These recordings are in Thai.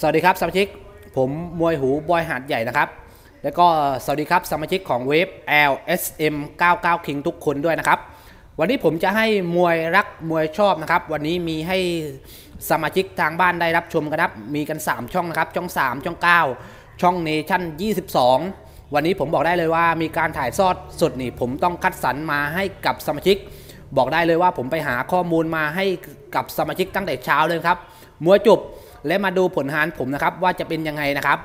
สวัสดีครับสมาชิก ผมมวยหูบอยหาดใหญ่นะครับ แล้วก็สวัสดีครับสมาชิกของเว็บ LSM 99 King ทุกคนด้วยนะครับ วันนี้ผมจะให้มวยรักมวยชอบนะครับ วันนี้มีให้สมาชิกทางบ้านได้รับชมกันครับ มีกัน 3 ช่องนะครับ ช่อง 3 ช่อง 9 ช่องเนชั่น 22 วันนี้ผมบอกได้เลยว่ามีการถ่ายทอดสดนี่ ผมต้องคัดสรรมาให้กับสมาชิก บอกได้เลยว่าผมไปหาข้อมูลมาให้กับสมาชิกตั้งแต่เช้าเลยครับมวยจบ และมาดูผลงานผมนะครับว่าจะเป็นยังไงนะครับ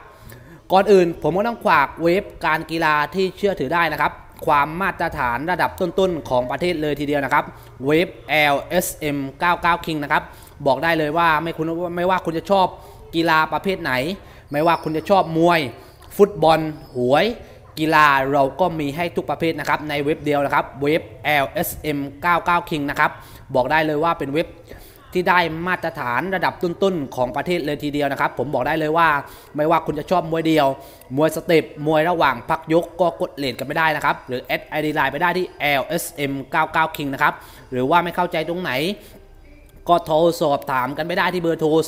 ก่อนอื่นผมก็ต้องฝากเว็บการกีฬาที่เชื่อถือได้นะครับ ความมาตรฐานระดับต้นๆของประเทศเลยทีเดียวนะครับเว็บ LSM 99 King นะครับบอกได้เลยว่าไม่คุณไม่ว่าคุณจะชอบกีฬาประเภทไหน ไม่ว่าคุณจะชอบมวย ฟุตบอล หวย กีฬาเราก็มีให้ทุกประเภทนะครับในเว็บเดียวนะครับเว็บ LSM 99 King นะครับบอกได้เลยว่าเป็นเว็บ ที่ได้มาตรฐานระดับต้นๆของประเทศเลยทีเดียวนะครับ ผมบอกได้เลยว่า ไม่ว่าคุณจะชอบมวยเดียว มวยสเต็ปมวยระหว่างพักยกก็กดเลทกันไม่ได้นะครับ หรือแอดไอดีไลน์ไปได้ที่ LSM 99 King นะครับ หรือว่าไม่เข้าใจตรงไหน ก็โทรสอบถามกันไม่ได้ที่เบอร์โทร 085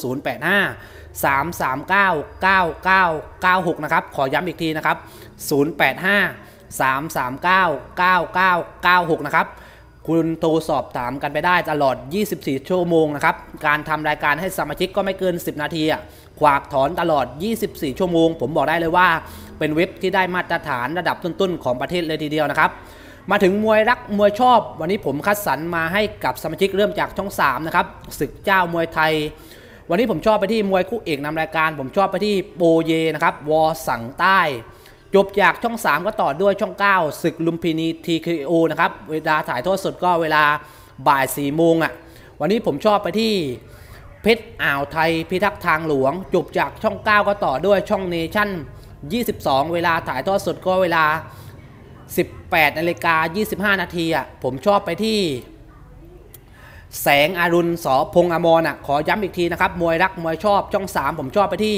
339 9996 นะครับ ขอย้ำอีกทีนะครับ 085 339 9996 นะครับ คุณโทรสอบถามกันไปได้ตลอด 24 ชั่วโมงนะครับ การทำรายการให้สมาชิกก็ไม่เกิน 10 นาทีอะขวากถอนตลอด 24 ชั่วโมง ผมบอกได้เลยว่า เป็นเว็บที่ได้มาตรฐานระดับต้นๆ ของประเทศเลยทีเดียวนะครับ มาถึงมวยรักมวยชอบ วันนี้ผมคัดสรรมาให้กับสมาชิกเริ่มจากช่อง 3 นะครับศึกเจ้ามวยไทย วันนี้ผมชอบไปที่มวยคู่เอกนำรายการ ผมชอบไปที่โปเยนะครับวอสังใต้ จบจากช่อง 3 ก็ต่อด้วยช่อง 9 ศึกลุมพินี TKO นะครับ เวลาถ่ายทอดสดก็เวลาบ่าย4โมงอะ วันนี้ผมชอบไปที่เพชรอ่าวไทยพิทักษ์ทางหลวง จบจากช่อง 9 ก็ต่อด้วยช่องเนชั่น 22 เวลาถ่ายทอดสดก็เวลา 18นาฬิกา 25 นาทีอะ ผมชอบไปที่ แสงอรุณสอพงอมรอะ ขอย้ำอีกทีนะครับ มวยรักมวยชอบช่อง 3 ผมชอบไปที่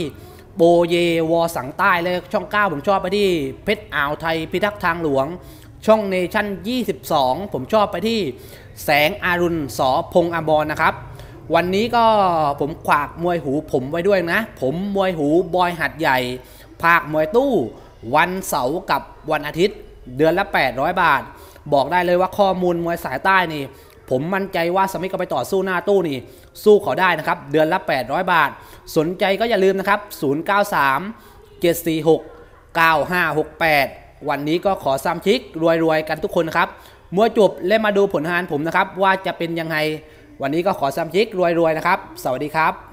โบเยวอสังใต้เลยช่อง 9 ผมชอบไปที่เพชรอ่าวไทยพิทักษ์ทางหลวง ช่องเนชั่น 22 ผมชอบไปที่แสงอารุณสอพงอมรนะครับ วันนี้ก็ผมขวากมวยหูผมไว้ด้วยนะ ผมมวยหูบอยหัดใหญ่ ภาคมวยตู้ วันเสาร์กับวันอาทิตย์ เดือนละ 800 บาท บอกได้เลยว่าข้อมูลมวยสายใต้นี่ ผมมั่นใจว่าสมิธก็ไปต่อสู้หน้าตู้นี่ สู้เขาได้นะครับ เดือนละ 800 บาท สนใจก็อย่าลืมนะครับ 093 746 9568 วันนี้ก็ขอซ้ำชิก รวยๆ กันทุกคนนะครับเมื่อจบและมาดูผลงานผมนะครับ ว่าจะเป็นยังไง วันนี้ก็ขอซ้ำชิก รวยๆ นะครับ สวัสดีครับ